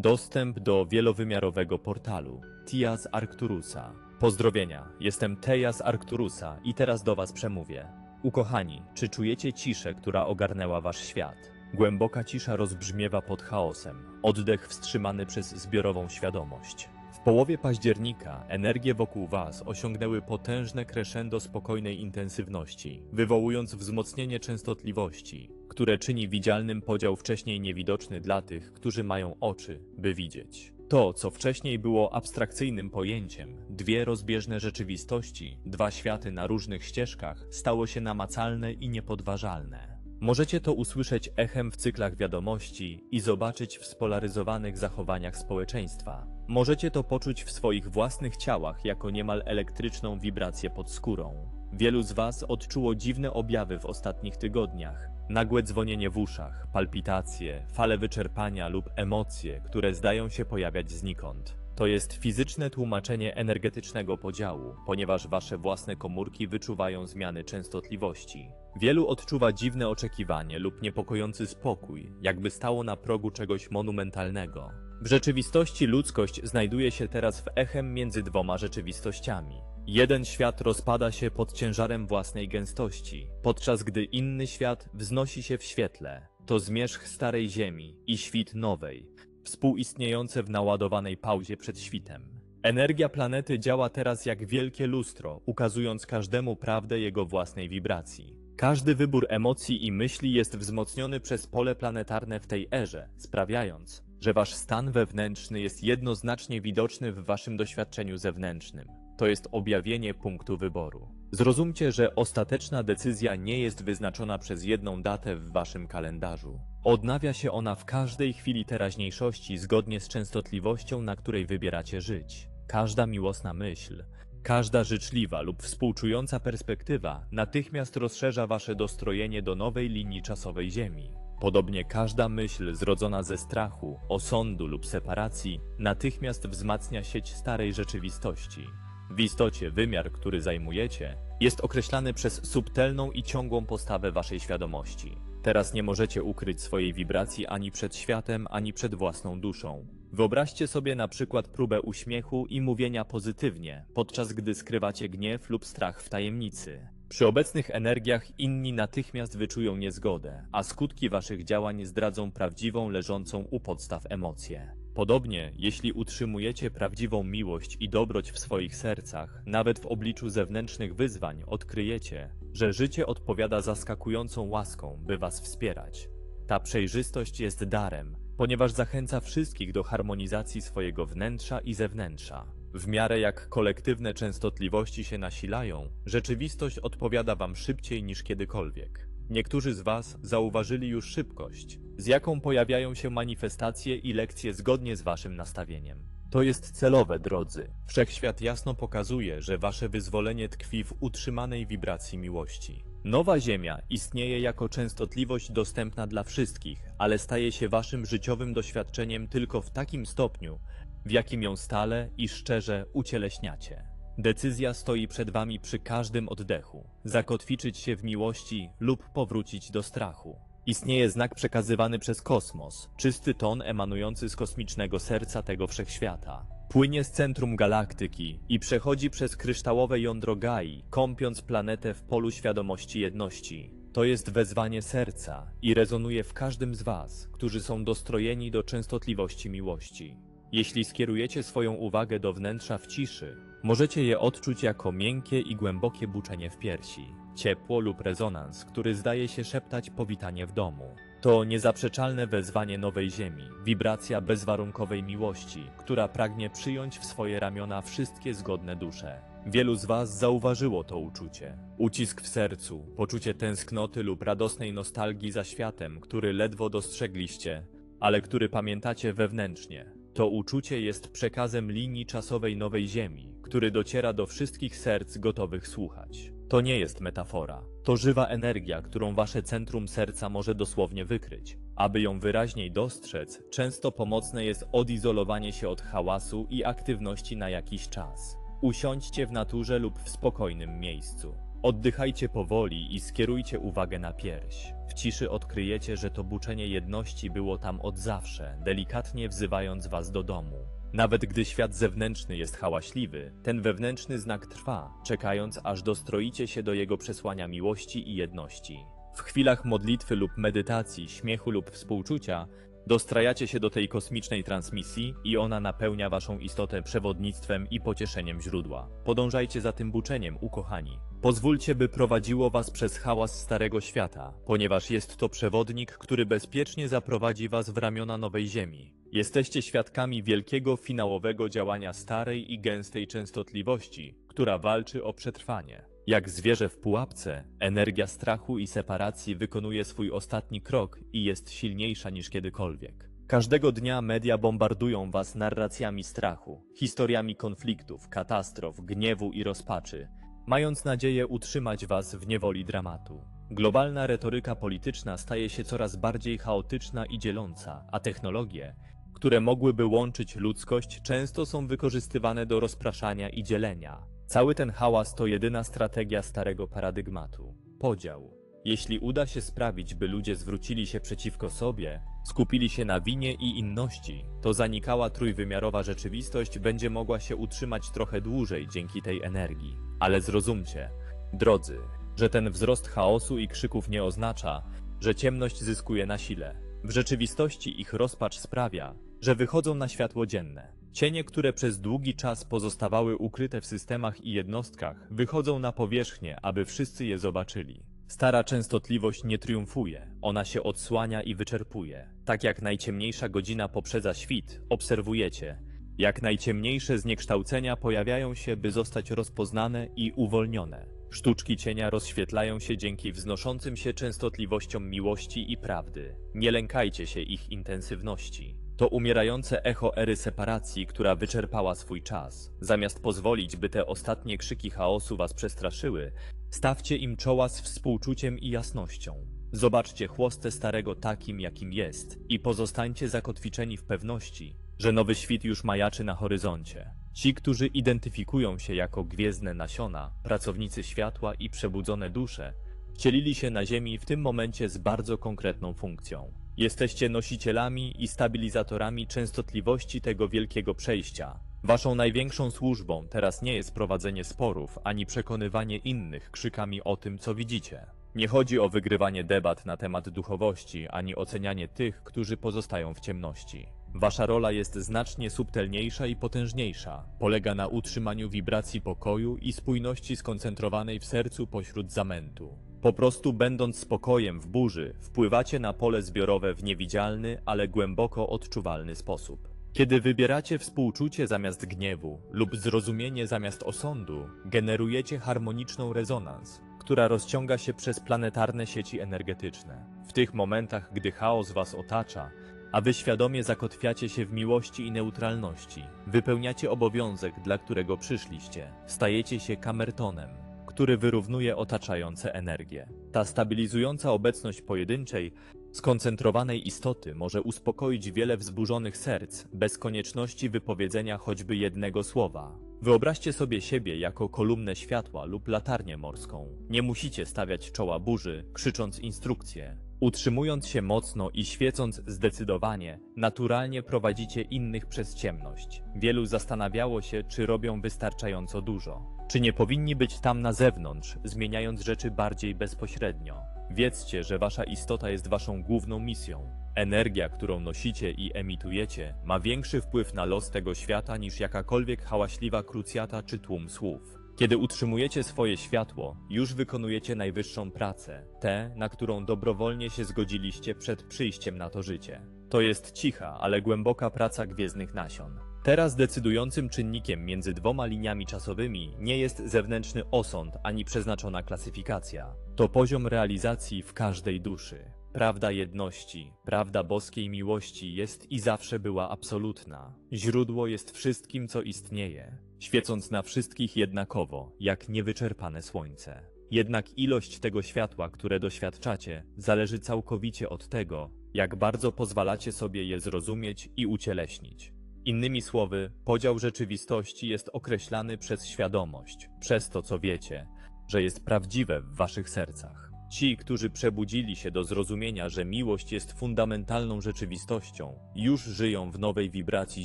Dostęp do wielowymiarowego portalu Tias Arcturusa. Pozdrowienia, jestem Tejas Arcturusa i teraz do Was przemówię. Ukochani, czy czujecie ciszę, która ogarnęła Wasz świat? Głęboka cisza rozbrzmiewa pod chaosem, oddech wstrzymany przez zbiorową świadomość. W połowie października energie wokół Was osiągnęły potężne crescendo spokojnej intensywności, wywołując wzmocnienie częstotliwości, które czyni widzialnym podział wcześniej niewidoczny dla tych, którzy mają oczy, by widzieć. To, co wcześniej było abstrakcyjnym pojęciem, dwie rozbieżne rzeczywistości, dwa światy na różnych ścieżkach, stało się namacalne i niepodważalne. Możecie to usłyszeć echem w cyklach wiadomości i zobaczyć w spolaryzowanych zachowaniach społeczeństwa. Możecie to poczuć w swoich własnych ciałach jako niemal elektryczną wibrację pod skórą. Wielu z Was odczuło dziwne objawy w ostatnich tygodniach. Nagłe dzwonienie w uszach, palpitacje, fale wyczerpania lub emocje, które zdają się pojawiać znikąd. To jest fizyczne tłumaczenie energetycznego podziału, ponieważ Wasze własne komórki wyczuwają zmiany częstotliwości. Wielu odczuwa dziwne oczekiwanie lub niepokojący spokój, jakby stało na progu czegoś monumentalnego. W rzeczywistości ludzkość znajduje się teraz w echem między dwoma rzeczywistościami. Jeden świat rozpada się pod ciężarem własnej gęstości, podczas gdy inny świat wznosi się w świetle. To zmierzch starej ziemi i świt nowej, współistniejące w naładowanej pauzie przed świtem. Energia planety działa teraz jak wielkie lustro, ukazując każdemu prawdę jego własnej wibracji. Każdy wybór emocji i myśli jest wzmocniony przez pole planetarne w tej erze, sprawiając, że wasz stan wewnętrzny jest jednoznacznie widoczny w waszym doświadczeniu zewnętrznym. To jest objawienie punktu wyboru. Zrozumcie, że ostateczna decyzja nie jest wyznaczona przez jedną datę w waszym kalendarzu. Odnawia się ona w każdej chwili teraźniejszości zgodnie z częstotliwością, na której wybieracie żyć. Każda miłosna myśl, każda życzliwa lub współczująca perspektywa natychmiast rozszerza wasze dostrojenie do nowej linii czasowej Ziemi. Podobnie każda myśl zrodzona ze strachu, osądu lub separacji natychmiast wzmacnia sieć starej rzeczywistości. W istocie wymiar, który zajmujecie, jest określany przez subtelną i ciągłą postawę waszej świadomości. Teraz nie możecie ukryć swojej wibracji ani przed światem, ani przed własną duszą. Wyobraźcie sobie na przykład próbę uśmiechu i mówienia pozytywnie, podczas gdy skrywacie gniew lub strach w tajemnicy. Przy obecnych energiach inni natychmiast wyczują niezgodę, a skutki waszych działań zdradzą prawdziwą leżącą u podstaw emocję. Podobnie, jeśli utrzymujecie prawdziwą miłość i dobroć w swoich sercach, nawet w obliczu zewnętrznych wyzwań odkryjecie, że życie odpowiada zaskakującą łaską, by was wspierać. Ta przejrzystość jest darem, ponieważ zachęca wszystkich do harmonizacji swojego wnętrza i zewnętrza. W miarę jak kolektywne częstotliwości się nasilają, rzeczywistość odpowiada wam szybciej niż kiedykolwiek. Niektórzy z Was zauważyli już szybkość, z jaką pojawiają się manifestacje i lekcje zgodnie z Waszym nastawieniem. To jest celowe, drodzy. Wszechświat jasno pokazuje, że Wasze wyzwolenie tkwi w utrzymanej wibracji miłości. Nowa Ziemia istnieje jako częstotliwość dostępna dla wszystkich, ale staje się Waszym życiowym doświadczeniem tylko w takim stopniu, w jakim ją stale i szczerze ucieleśniacie. Decyzja stoi przed wami przy każdym oddechu. Zakotwiczyć się w miłości lub powrócić do strachu. Istnieje znak przekazywany przez kosmos, czysty ton emanujący z kosmicznego serca tego wszechświata. Płynie z centrum galaktyki i przechodzi przez kryształowe jądro Gai, kąpiąc planetę w polu świadomości jedności. To jest wezwanie serca i rezonuje w każdym z was, którzy są dostrojeni do częstotliwości miłości. Jeśli skierujecie swoją uwagę do wnętrza w ciszy, możecie je odczuć jako miękkie i głębokie buczenie w piersi, ciepło lub rezonans, który zdaje się szeptać powitanie w domu. To niezaprzeczalne wezwanie nowej ziemi, wibracja bezwarunkowej miłości, która pragnie przyjąć w swoje ramiona wszystkie zgodne dusze. Wielu z Was zauważyło to uczucie. Ucisk w sercu, poczucie tęsknoty lub radosnej nostalgii za światem, który ledwo dostrzegliście, ale który pamiętacie wewnętrznie. To uczucie jest przekazem linii czasowej nowej Ziemi, który dociera do wszystkich serc gotowych słuchać. To nie jest metafora. To żywa energia, którą wasze centrum serca może dosłownie wykryć. Aby ją wyraźniej dostrzec, często pomocne jest odizolowanie się od hałasu i aktywności na jakiś czas. Usiądźcie w naturze lub w spokojnym miejscu. Oddychajcie powoli i skierujcie uwagę na pierś. W ciszy odkryjecie, że to buczenie jedności było tam od zawsze, delikatnie wzywając was do domu. Nawet gdy świat zewnętrzny jest hałaśliwy, ten wewnętrzny znak trwa, czekając aż dostroicie się do jego przesłania miłości i jedności. W chwilach modlitwy lub medytacji, śmiechu lub współczucia, dostrajacie się do tej kosmicznej transmisji i ona napełnia waszą istotę przewodnictwem i pocieszeniem źródła. Podążajcie za tym buczeniem, ukochani. Pozwólcie, by prowadziło was przez hałas Starego Świata, ponieważ jest to przewodnik, który bezpiecznie zaprowadzi was w ramiona Nowej Ziemi. Jesteście świadkami wielkiego finałowego działania starej i gęstej częstotliwości, która walczy o przetrwanie. Jak zwierzę w pułapce, energia strachu i separacji wykonuje swój ostatni krok i jest silniejsza niż kiedykolwiek. Każdego dnia media bombardują was narracjami strachu, historiami konfliktów, katastrof, gniewu i rozpaczy, mając nadzieję utrzymać was w niewoli dramatu. Globalna retoryka polityczna staje się coraz bardziej chaotyczna i dzieląca, a technologie, które mogłyby łączyć ludzkość, często są wykorzystywane do rozpraszania i dzielenia. Cały ten hałas to jedyna strategia starego paradygmatu podział. Jeśli uda się sprawić, by ludzie zwrócili się przeciwko sobie, skupili się na winie i inności, to zanikała trójwymiarowa rzeczywistość będzie mogła się utrzymać trochę dłużej dzięki tej energii. Ale zrozumcie, drodzy, że ten wzrost chaosu i krzyków nie oznacza, że ciemność zyskuje na sile. W rzeczywistości ich rozpacz sprawia, że wychodzą na światło dzienne. Cienie, które przez długi czas pozostawały ukryte w systemach i jednostkach, wychodzą na powierzchnię, aby wszyscy je zobaczyli. Stara częstotliwość nie triumfuje, ona się odsłania i wyczerpuje. Tak jak najciemniejsza godzina poprzedza świt, obserwujecie, jak najciemniejsze zniekształcenia pojawiają się, by zostać rozpoznane i uwolnione. Sztuczki cienia rozświetlają się dzięki wznoszącym się częstotliwościom miłości i prawdy. Nie lękajcie się ich intensywności. To umierające echo ery separacji, która wyczerpała swój czas. Zamiast pozwolić, by te ostatnie krzyki chaosu was przestraszyły, stawcie im czoła z współczuciem i jasnością. Zobaczcie chłostę starego takim, jakim jest i pozostańcie zakotwiczeni w pewności, że nowy świt już majaczy na horyzoncie. Ci, którzy identyfikują się jako gwiezdne nasiona, pracownicy światła i przebudzone dusze, wcielili się na Ziemi w tym momencie z bardzo konkretną funkcją. Jesteście nosicielami i stabilizatorami częstotliwości tego wielkiego przejścia. Waszą największą służbą teraz nie jest prowadzenie sporów, ani przekonywanie innych krzykami o tym, co widzicie. Nie chodzi o wygrywanie debat na temat duchowości, ani ocenianie tych, którzy pozostają w ciemności. Wasza rola jest znacznie subtelniejsza i potężniejsza. Polega na utrzymaniu wibracji pokoju i spójności skoncentrowanej w sercu pośród zamętu. Po prostu będąc spokojem w burzy, wpływacie na pole zbiorowe w niewidzialny, ale głęboko odczuwalny sposób. Kiedy wybieracie współczucie zamiast gniewu lub zrozumienie zamiast osądu, generujecie harmoniczną rezonans, która rozciąga się przez planetarne sieci energetyczne. W tych momentach, gdy chaos was otacza, a wy świadomie zakotwiacie się w miłości i neutralności, wypełniacie obowiązek, dla którego przyszliście, stajecie się kamertonem, który wyrównuje otaczające energię. Ta stabilizująca obecność pojedynczej, skoncentrowanej istoty może uspokoić wiele wzburzonych serc bez konieczności wypowiedzenia choćby jednego słowa. Wyobraźcie sobie siebie jako kolumnę światła lub latarnię morską. Nie musicie stawiać czoła burzy, krzycząc instrukcje. Utrzymując się mocno i świecąc zdecydowanie, naturalnie prowadzicie innych przez ciemność. Wielu zastanawiało się, czy robią wystarczająco dużo. Czy nie powinni być tam na zewnątrz, zmieniając rzeczy bardziej bezpośrednio? Wiedzcie, że wasza istota jest waszą główną misją. Energia, którą nosicie i emitujecie, ma większy wpływ na los tego świata niż jakakolwiek hałaśliwa krucjata czy tłum słów. Kiedy utrzymujecie swoje światło, już wykonujecie najwyższą pracę, tę, na którą dobrowolnie się zgodziliście przed przyjściem na to życie. To jest cicha, ale głęboka praca gwiezdnych nasion. Teraz decydującym czynnikiem między dwoma liniami czasowymi nie jest zewnętrzny osąd ani przeznaczona klasyfikacja. To poziom realizacji w każdej duszy. Prawda jedności, prawda boskiej miłości jest i zawsze była absolutna. Źródło jest wszystkim, co istnieje, świecąc na wszystkich jednakowo, jak niewyczerpane słońce. Jednak ilość tego światła, które doświadczacie, zależy całkowicie od tego, jak bardzo pozwalacie sobie je zrozumieć i ucieleśnić. Innymi słowy, podział rzeczywistości jest określany przez świadomość, przez to, co wiecie, że jest prawdziwe w waszych sercach. Ci, którzy przebudzili się do zrozumienia, że miłość jest fundamentalną rzeczywistością, już żyją w nowej wibracji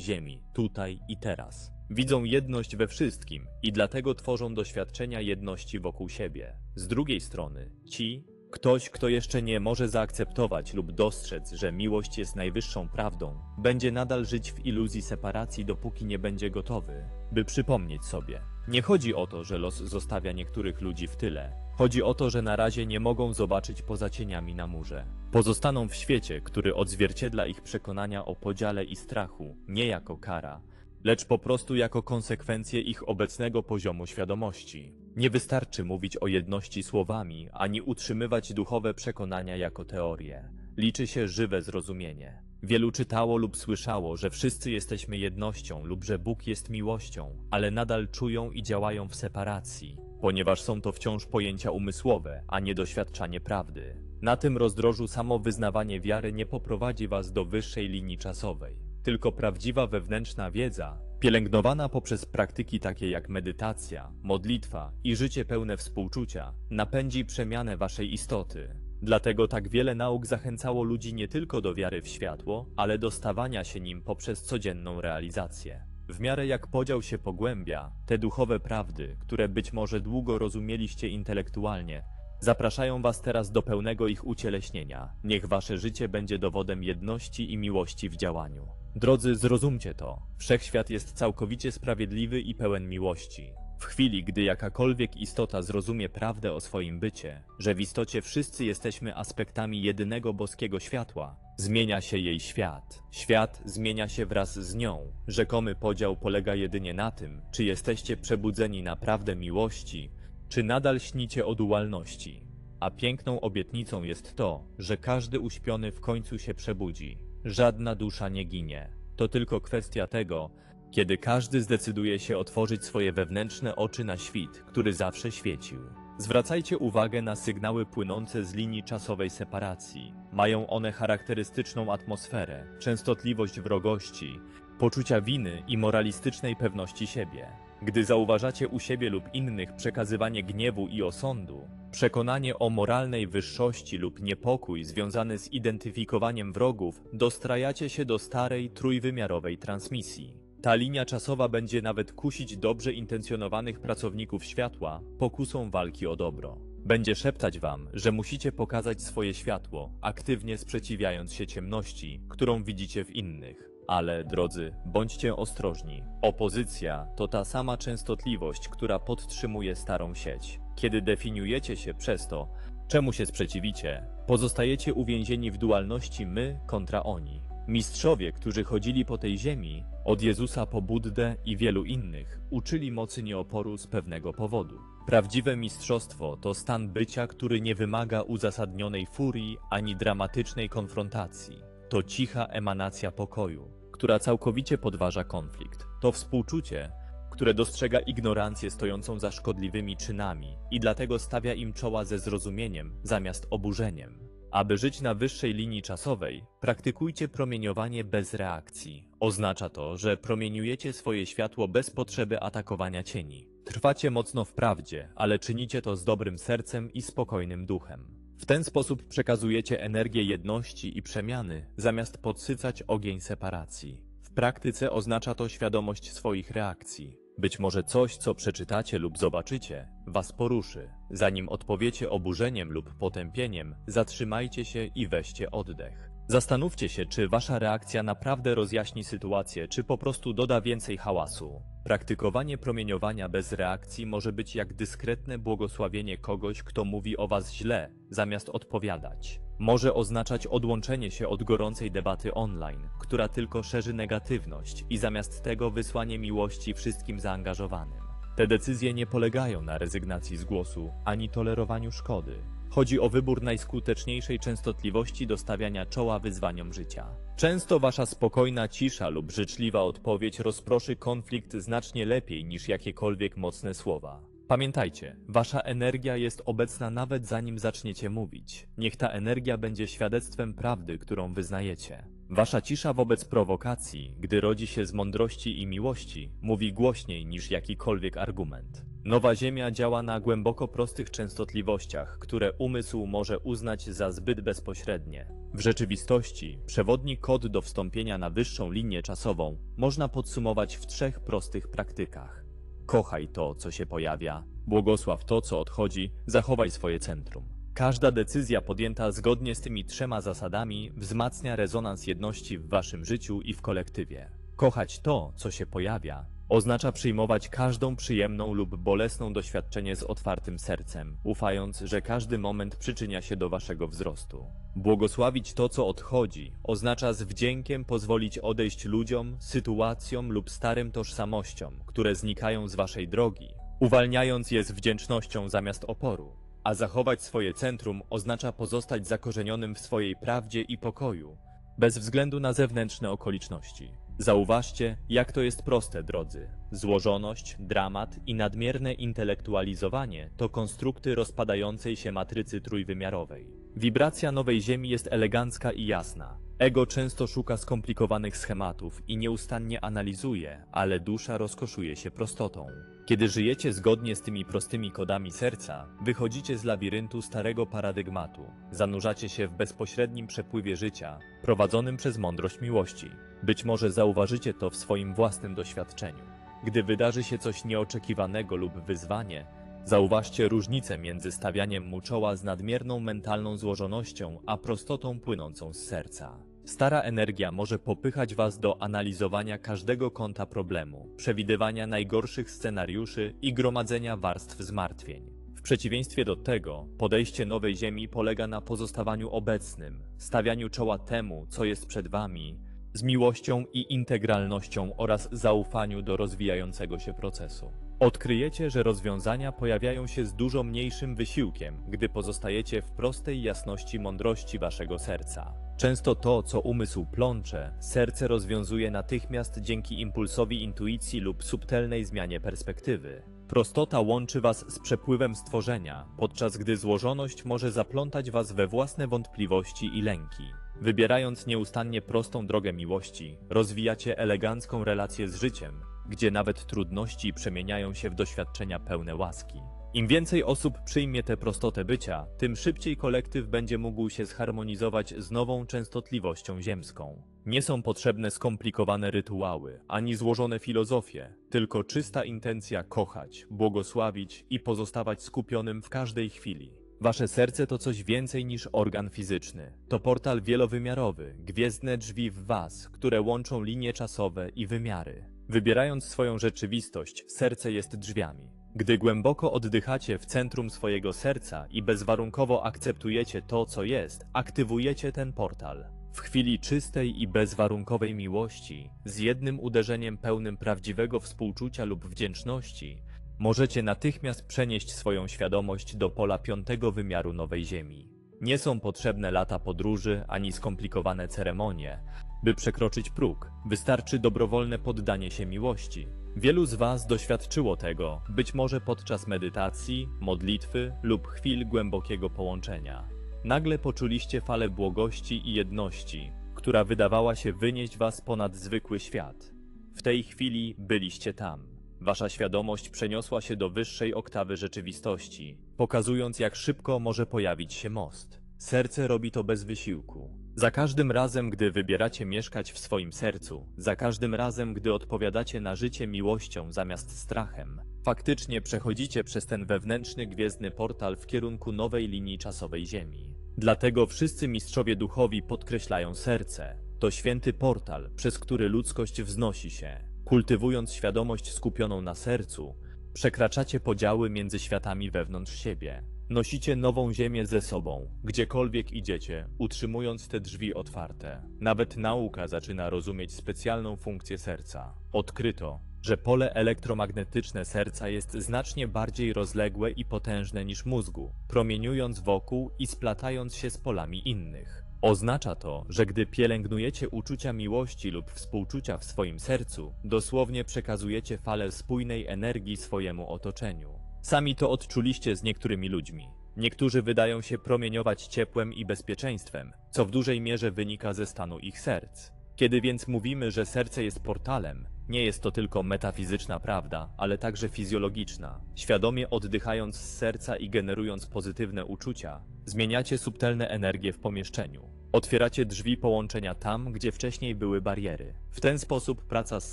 Ziemi, tutaj i teraz. Widzą jedność we wszystkim i dlatego tworzą doświadczenia jedności wokół siebie. Z drugiej strony, ci, ktoś, kto jeszcze nie może zaakceptować lub dostrzec, że miłość jest najwyższą prawdą, będzie nadal żyć w iluzji separacji, dopóki nie będzie gotowy, by przypomnieć sobie. Nie chodzi o to, że los zostawia niektórych ludzi w tyle. Chodzi o to, że na razie nie mogą zobaczyć poza cieniami na murze. Pozostaną w świecie, który odzwierciedla ich przekonania o podziale i strachu, nie jako kara, lecz po prostu jako konsekwencję ich obecnego poziomu świadomości. Nie wystarczy mówić o jedności słowami, ani utrzymywać duchowe przekonania jako teorie. Liczy się żywe zrozumienie. Wielu czytało lub słyszało, że wszyscy jesteśmy jednością lub że Bóg jest miłością, ale nadal czują i działają w separacji, ponieważ są to wciąż pojęcia umysłowe, a nie doświadczanie prawdy. Na tym rozdrożu samo wyznawanie wiary nie poprowadzi was do wyższej linii czasowej. Tylko prawdziwa wewnętrzna wiedza, pielęgnowana poprzez praktyki takie jak medytacja, modlitwa i życie pełne współczucia, napędzi przemianę waszej istoty. Dlatego tak wiele nauk zachęcało ludzi nie tylko do wiary w światło, ale do stawania się nim poprzez codzienną realizację. W miarę jak podział się pogłębia, te duchowe prawdy, które być może długo rozumieliście intelektualnie, zapraszają was teraz do pełnego ich ucieleśnienia. Niech wasze życie będzie dowodem jedności i miłości w działaniu. Drodzy, zrozumcie to. Wszechświat jest całkowicie sprawiedliwy i pełen miłości. W chwili, gdy jakakolwiek istota zrozumie prawdę o swoim bycie, że w istocie wszyscy jesteśmy aspektami jedynego boskiego światła, zmienia się jej świat. Świat zmienia się wraz z nią. Rzekomy podział polega jedynie na tym, czy jesteście przebudzeni na prawdę miłości, czy nadal śnicie o dualności. A piękną obietnicą jest to, że każdy uśpiony w końcu się przebudzi. Żadna dusza nie ginie. To tylko kwestia tego, kiedy każdy zdecyduje się otworzyć swoje wewnętrzne oczy na świt, który zawsze świecił. Zwracajcie uwagę na sygnały płynące z linii czasowej separacji. Mają one charakterystyczną atmosferę, częstotliwość wrogości, poczucia winy i moralistycznej pewności siebie. Gdy zauważacie u siebie lub innych przekazywanie gniewu i osądu, przekonanie o moralnej wyższości lub niepokój związany z identyfikowaniem wrogów, dostrajacie się do starej trójwymiarowej transmisji. Ta linia czasowa będzie nawet kusić dobrze intencjonowanych pracowników światła pokusą walki o dobro. Będzie szeptać wam, że musicie pokazać swoje światło, aktywnie sprzeciwiając się ciemności, którą widzicie w innych. Ale, drodzy, bądźcie ostrożni. Opozycja to ta sama częstotliwość, która podtrzymuje starą sieć. Kiedy definiujecie się przez to, czemu się sprzeciwicie, pozostajecie uwięzieni w dualności my kontra oni. Mistrzowie, którzy chodzili po tej ziemi, od Jezusa po Buddę i wielu innych, uczyli mocy nieoporu z pewnego powodu. Prawdziwe mistrzostwo to stan bycia, który nie wymaga uzasadnionej furii ani dramatycznej konfrontacji. To cicha emanacja pokoju, która całkowicie podważa konflikt. To współczucie, które dostrzega ignorancję stojącą za szkodliwymi czynami i dlatego stawia im czoła ze zrozumieniem zamiast oburzeniem. Aby żyć na wyższej linii czasowej, praktykujcie promieniowanie bez reakcji. Oznacza to, że promieniujecie swoje światło bez potrzeby atakowania cieni. Trwacie mocno w prawdzie, ale czynicie to z dobrym sercem i spokojnym duchem. W ten sposób przekazujecie energię jedności i przemiany, zamiast podsycać ogień separacji. W praktyce oznacza to świadomość swoich reakcji. Być może coś, co przeczytacie lub zobaczycie, was poruszy. Zanim odpowiecie oburzeniem lub potępieniem, zatrzymajcie się i weźcie oddech. Zastanówcie się, czy wasza reakcja naprawdę rozjaśni sytuację, czy po prostu doda więcej hałasu. Praktykowanie promieniowania bez reakcji może być jak dyskretne błogosławienie kogoś, kto mówi o was źle, zamiast odpowiadać. Może oznaczać odłączenie się od gorącej debaty online, która tylko szerzy negatywność i zamiast tego wysłanie miłości wszystkim zaangażowanym. Te decyzje nie polegają na rezygnacji z głosu ani tolerowaniu szkody. Chodzi o wybór najskuteczniejszej częstotliwości do stawiania czoła wyzwaniom życia. Często wasza spokojna cisza lub życzliwa odpowiedź rozproszy konflikt znacznie lepiej niż jakiekolwiek mocne słowa. Pamiętajcie, wasza energia jest obecna nawet zanim zaczniecie mówić. Niech ta energia będzie świadectwem prawdy, którą wyznajecie. Wasza cisza wobec prowokacji, gdy rodzi się z mądrości i miłości, mówi głośniej niż jakikolwiek argument. Nowa Ziemia działa na głęboko prostych częstotliwościach, które umysł może uznać za zbyt bezpośrednie. W rzeczywistości, przewodni kod do wstąpienia na wyższą linię czasową można podsumować w trzech prostych praktykach. Kochaj to, co się pojawia, błogosław to, co odchodzi, zachowaj swoje centrum. Każda decyzja podjęta zgodnie z tymi trzema zasadami wzmacnia rezonans jedności w waszym życiu i w kolektywie. Kochać to, co się pojawia, oznacza przyjmować każdą przyjemną lub bolesną doświadczenie z otwartym sercem, ufając, że każdy moment przyczynia się do waszego wzrostu. Błogosławić to, co odchodzi, oznacza z wdziękiem pozwolić odejść ludziom, sytuacjom lub starym tożsamościom, które znikają z waszej drogi, uwalniając je z wdzięcznością zamiast oporu. A zachować swoje centrum oznacza pozostać zakorzenionym w swojej prawdzie i pokoju, bez względu na zewnętrzne okoliczności. Zauważcie, jak to jest proste, drodzy. Złożoność, dramat i nadmierne intelektualizowanie to konstrukty rozpadającej się matrycy trójwymiarowej. Wibracja nowej Ziemi jest elegancka i jasna. Ego często szuka skomplikowanych schematów i nieustannie analizuje, ale dusza rozkoszuje się prostotą. Kiedy żyjecie zgodnie z tymi prostymi kodami serca, wychodzicie z labiryntu starego paradygmatu, zanurzacie się w bezpośrednim przepływie życia, prowadzonym przez mądrość miłości. Być może zauważycie to w swoim własnym doświadczeniu. Gdy wydarzy się coś nieoczekiwanego lub wyzwanie, zauważcie różnicę między stawianiem mu czoła z nadmierną mentalną złożonością, a prostotą płynącą z serca. Stara energia może popychać Was do analizowania każdego kąta problemu, przewidywania najgorszych scenariuszy i gromadzenia warstw zmartwień. W przeciwieństwie do tego, podejście nowej Ziemi polega na pozostawaniu obecnym, stawianiu czoła temu, co jest przed Wami, z miłością i integralnością oraz zaufaniu do rozwijającego się procesu. Odkryjecie, że rozwiązania pojawiają się z dużo mniejszym wysiłkiem, gdy pozostajecie w prostej jasności mądrości waszego serca. Często to, co umysł plącze, serce rozwiązuje natychmiast dzięki impulsowi intuicji lub subtelnej zmianie perspektywy. Prostota łączy was z przepływem stworzenia, podczas gdy złożoność może zaplątać was we własne wątpliwości i lęki. Wybierając nieustannie prostą drogę miłości, rozwijacie elegancką relację z życiem, gdzie nawet trudności przemieniają się w doświadczenia pełne łaski. Im więcej osób przyjmie tę prostotę bycia, tym szybciej kolektyw będzie mógł się zharmonizować z nową częstotliwością ziemską. Nie są potrzebne skomplikowane rytuały, ani złożone filozofie, tylko czysta intencja kochać, błogosławić i pozostawać skupionym w każdej chwili. Wasze serce to coś więcej niż organ fizyczny. To portal wielowymiarowy, gwiezdne drzwi w was, które łączą linie czasowe i wymiary. Wybierając swoją rzeczywistość, serce jest drzwiami. Gdy głęboko oddychacie w centrum swojego serca i bezwarunkowo akceptujecie to, co jest, aktywujecie ten portal. W chwili czystej i bezwarunkowej miłości, z jednym uderzeniem pełnym prawdziwego współczucia lub wdzięczności, możecie natychmiast przenieść swoją świadomość do pola piątego wymiaru nowej Ziemi. Nie są potrzebne lata podróży ani skomplikowane ceremonie, by przekroczyć próg. Wystarczy dobrowolne poddanie się miłości. Wielu z Was doświadczyło tego, być może podczas medytacji, modlitwy lub chwil głębokiego połączenia. Nagle poczuliście falę błogości i jedności, która wydawała się wynieść Was ponad zwykły świat. W tej chwili byliście tam. Wasza świadomość przeniosła się do wyższej oktawy rzeczywistości, pokazując jak szybko może pojawić się most. Serce robi to bez wysiłku. Za każdym razem, gdy wybieracie mieszkać w swoim sercu, za każdym razem, gdy odpowiadacie na życie miłością zamiast strachem, faktycznie przechodzicie przez ten wewnętrzny gwiezdny portal w kierunku nowej linii czasowej Ziemi. Dlatego wszyscy mistrzowie duchowi podkreślają serce. To święty portal, przez który ludzkość wznosi się. Kultywując świadomość skupioną na sercu, przekraczacie podziały między światami wewnątrz siebie. Nosicie nową ziemię ze sobą, gdziekolwiek idziecie, utrzymując te drzwi otwarte. Nawet nauka zaczyna rozumieć specjalną funkcję serca. Odkryto, że pole elektromagnetyczne serca jest znacznie bardziej rozległe i potężne niż mózgu, promieniując wokół i splatając się z polami innych. Oznacza to, że gdy pielęgnujecie uczucia miłości lub współczucia w swoim sercu, dosłownie przekazujecie falę spójnej energii swojemu otoczeniu. Sami to odczuliście z niektórymi ludźmi. Niektórzy wydają się promieniować ciepłem i bezpieczeństwem, co w dużej mierze wynika ze stanu ich serc. Kiedy więc mówimy, że serce jest portalem, nie jest to tylko metafizyczna prawda, ale także fizjologiczna. Świadomie oddychając z serca i generując pozytywne uczucia, zmieniacie subtelne energie w pomieszczeniu. Otwieracie drzwi połączenia tam, gdzie wcześniej były bariery. W ten sposób praca z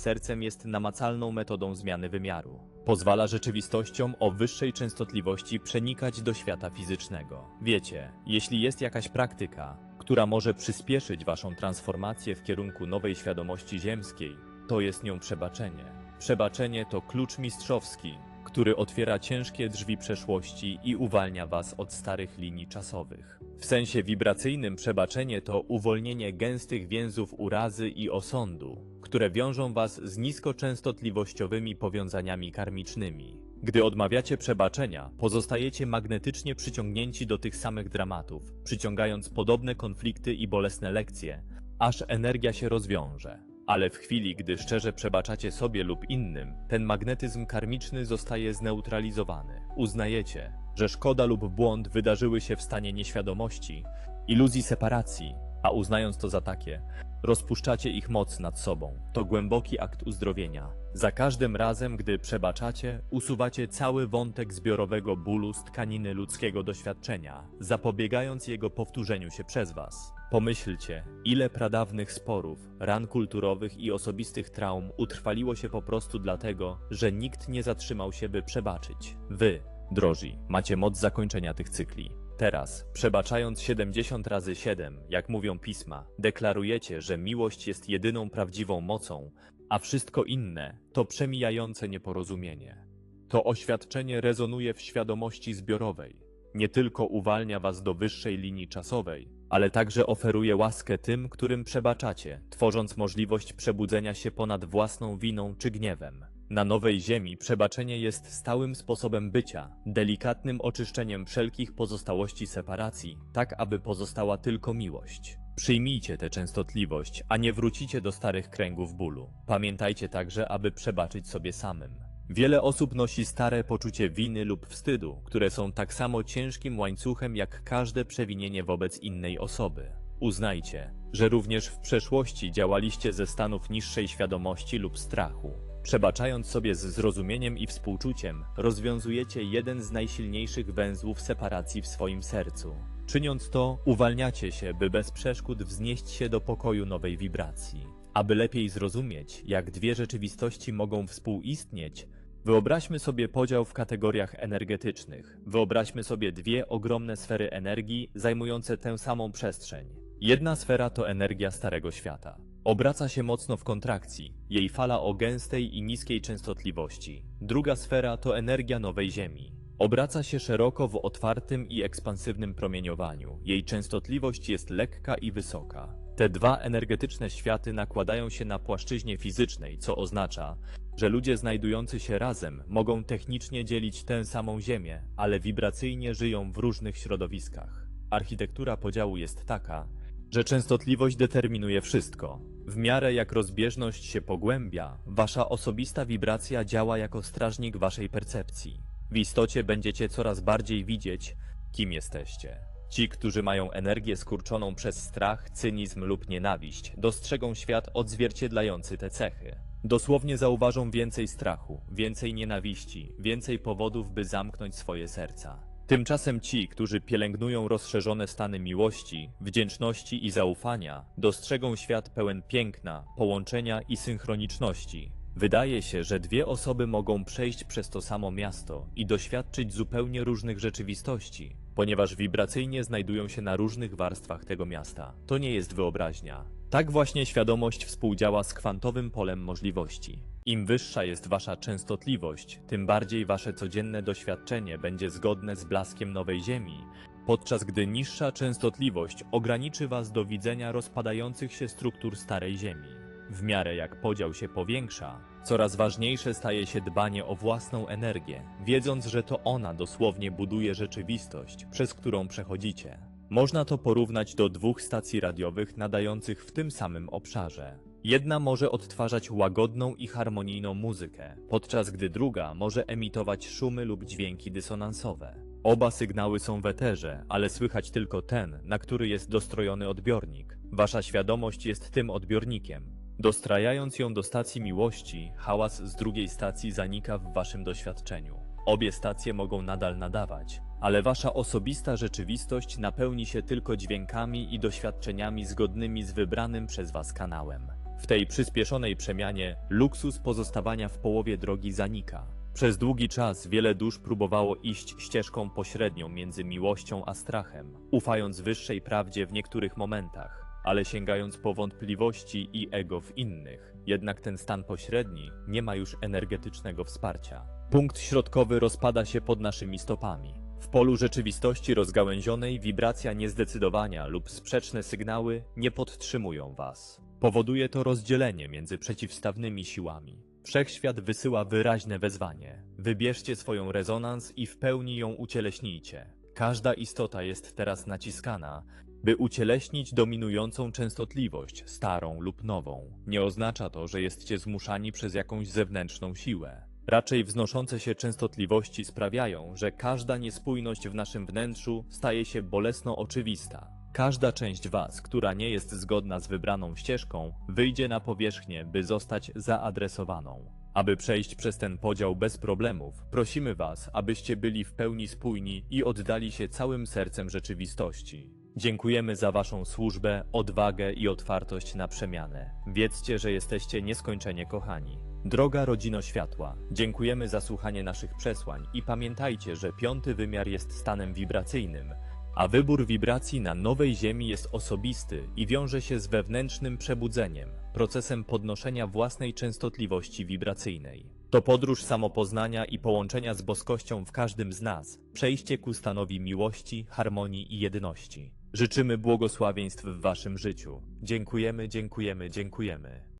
sercem jest namacalną metodą zmiany wymiaru. Pozwala rzeczywistościom o wyższej częstotliwości przenikać do świata fizycznego. Wiecie, jeśli jest jakaś praktyka, która może przyspieszyć waszą transformację w kierunku nowej świadomości ziemskiej, to jest nią przebaczenie. Przebaczenie to klucz mistrzowski, który otwiera ciężkie drzwi przeszłości i uwalnia was od starych linii czasowych. W sensie wibracyjnym przebaczenie to uwolnienie gęstych więzów urazy i osądu, które wiążą was z niskoczęstotliwościowymi powiązaniami karmicznymi. Gdy odmawiacie przebaczenia, pozostajecie magnetycznie przyciągnięci do tych samych dramatów, przyciągając podobne konflikty i bolesne lekcje, aż energia się rozwiąże. Ale w chwili, gdy szczerze przebaczacie sobie lub innym, ten magnetyzm karmiczny zostaje zneutralizowany. Uznajecie, że szkoda lub błąd wydarzyły się w stanie nieświadomości, iluzji separacji, a uznając to za takie, rozpuszczacie ich moc nad sobą. To głęboki akt uzdrowienia. Za każdym razem, gdy przebaczacie, usuwacie cały wątek zbiorowego bólu z tkaniny ludzkiego doświadczenia, zapobiegając jego powtórzeniu się przez was. Pomyślcie, ile pradawnych sporów, ran kulturowych i osobistych traum utrwaliło się po prostu dlatego, że nikt nie zatrzymał się, by przebaczyć. Wy, droży, macie moc zakończenia tych cykli. Teraz, przebaczając 70 razy 7, jak mówią pisma, deklarujecie, że miłość jest jedyną prawdziwą mocą, a wszystko inne to przemijające nieporozumienie. To oświadczenie rezonuje w świadomości zbiorowej. Nie tylko uwalnia was do wyższej linii czasowej, ale także oferuje łaskę tym, którym przebaczacie, tworząc możliwość przebudzenia się ponad własną winą czy gniewem. Na nowej ziemi przebaczenie jest stałym sposobem bycia, delikatnym oczyszczeniem wszelkich pozostałości separacji, tak aby pozostała tylko miłość. Przyjmijcie tę częstotliwość, a nie wrócicie do starych kręgów bólu. Pamiętajcie także, aby przebaczyć sobie samym. Wiele osób nosi stare poczucie winy lub wstydu, które są tak samo ciężkim łańcuchem jak każde przewinienie wobec innej osoby. Uznajcie, że również w przeszłości działaliście ze stanów niższej świadomości lub strachu. Przebaczając sobie z zrozumieniem i współczuciem, rozwiązujecie jeden z najsilniejszych węzłów separacji w swoim sercu. Czyniąc to, uwalniacie się, by bez przeszkód wznieść się do pokoju nowej wibracji. Aby lepiej zrozumieć, jak dwie rzeczywistości mogą współistnieć, wyobraźmy sobie podział w kategoriach energetycznych. Wyobraźmy sobie dwie ogromne sfery energii zajmujące tę samą przestrzeń. Jedna sfera to energia Starego Świata. Obraca się mocno w kontrakcji, jej fala o gęstej i niskiej częstotliwości. Druga sfera to energia Nowej Ziemi. Obraca się szeroko w otwartym i ekspansywnym promieniowaniu. Jej częstotliwość jest lekka i wysoka. Te dwa energetyczne światy nakładają się na płaszczyźnie fizycznej, co oznacza, że ludzie znajdujący się razem mogą technicznie dzielić tę samą Ziemię, ale wibracyjnie żyją w różnych środowiskach. Architektura podziału jest taka, że częstotliwość determinuje wszystko. W miarę jak rozbieżność się pogłębia, wasza osobista wibracja działa jako strażnik waszej percepcji. W istocie będziecie coraz bardziej widzieć, kim jesteście. Ci, którzy mają energię skurczoną przez strach, cynizm lub nienawiść, dostrzegą świat odzwierciedlający te cechy. Dosłownie zauważą więcej strachu, więcej nienawiści, więcej powodów, by zamknąć swoje serca. Tymczasem ci, którzy pielęgnują rozszerzone stany miłości, wdzięczności i zaufania, dostrzegą świat pełen piękna, połączenia i synchroniczności. Wydaje się, że dwie osoby mogą przejść przez to samo miasto i doświadczyć zupełnie różnych rzeczywistości, ponieważ wibracyjnie znajdują się na różnych warstwach tego miasta. To nie jest wyobraźnia. Tak właśnie świadomość współdziała z kwantowym polem możliwości. Im wyższa jest wasza częstotliwość, tym bardziej wasze codzienne doświadczenie będzie zgodne z blaskiem nowej Ziemi, podczas gdy niższa częstotliwość ograniczy was do widzenia rozpadających się struktur starej Ziemi. W miarę jak podział się powiększa, coraz ważniejsze staje się dbanie o własną energię, wiedząc, że to ona dosłownie buduje rzeczywistość, przez którą przechodzicie. Można to porównać do dwóch stacji radiowych nadających w tym samym obszarze. Jedna może odtwarzać łagodną i harmonijną muzykę, podczas gdy druga może emitować szumy lub dźwięki dysonansowe. Oba sygnały są w eterze, ale słychać tylko ten, na który jest dostrojony odbiornik. Wasza świadomość jest tym odbiornikiem. Dostrajając ją do stacji miłości, hałas z drugiej stacji zanika w waszym doświadczeniu. Obie stacje mogą nadal nadawać, ale wasza osobista rzeczywistość napełni się tylko dźwiękami i doświadczeniami zgodnymi z wybranym przez was kanałem. W tej przyspieszonej przemianie luksus pozostawania w połowie drogi zanika. Przez długi czas wiele dusz próbowało iść ścieżką pośrednią między miłością a strachem, ufając wyższej prawdzie w niektórych momentach, ale sięgając po wątpliwości i ego w innych. Jednak ten stan pośredni nie ma już energetycznego wsparcia. Punkt środkowy rozpada się pod naszymi stopami. W polu rzeczywistości rozgałęzionej wibracja niezdecydowania lub sprzeczne sygnały nie podtrzymują was. Powoduje to rozdzielenie między przeciwstawnymi siłami. Wszechświat wysyła wyraźne wezwanie. Wybierzcie swoją rezonans i w pełni ją ucieleśnijcie. Każda istota jest teraz naciskana, by ucieleśnić dominującą częstotliwość, starą lub nową. Nie oznacza to, że jesteście zmuszani przez jakąś zewnętrzną siłę. Raczej wznoszące się częstotliwości sprawiają, że każda niespójność w naszym wnętrzu staje się bolesno oczywista. Każda część Was, która nie jest zgodna z wybraną ścieżką, wyjdzie na powierzchnię, by zostać zaadresowaną. Aby przejść przez ten podział bez problemów, prosimy Was, abyście byli w pełni spójni i oddali się całym sercem rzeczywistości. Dziękujemy za Waszą służbę, odwagę i otwartość na przemianę. Wiedzcie, że jesteście nieskończenie kochani. Droga rodzino światła, dziękujemy za słuchanie naszych przesłań i pamiętajcie, że piąty wymiar jest stanem wibracyjnym, a wybór wibracji na nowej Ziemi jest osobisty i wiąże się z wewnętrznym przebudzeniem, procesem podnoszenia własnej częstotliwości wibracyjnej. To podróż samopoznania i połączenia z boskością w każdym z nas, przejście ku stanowi miłości, harmonii i jedności. Życzymy błogosławieństw w Waszym życiu. Dziękujemy, dziękujemy, dziękujemy.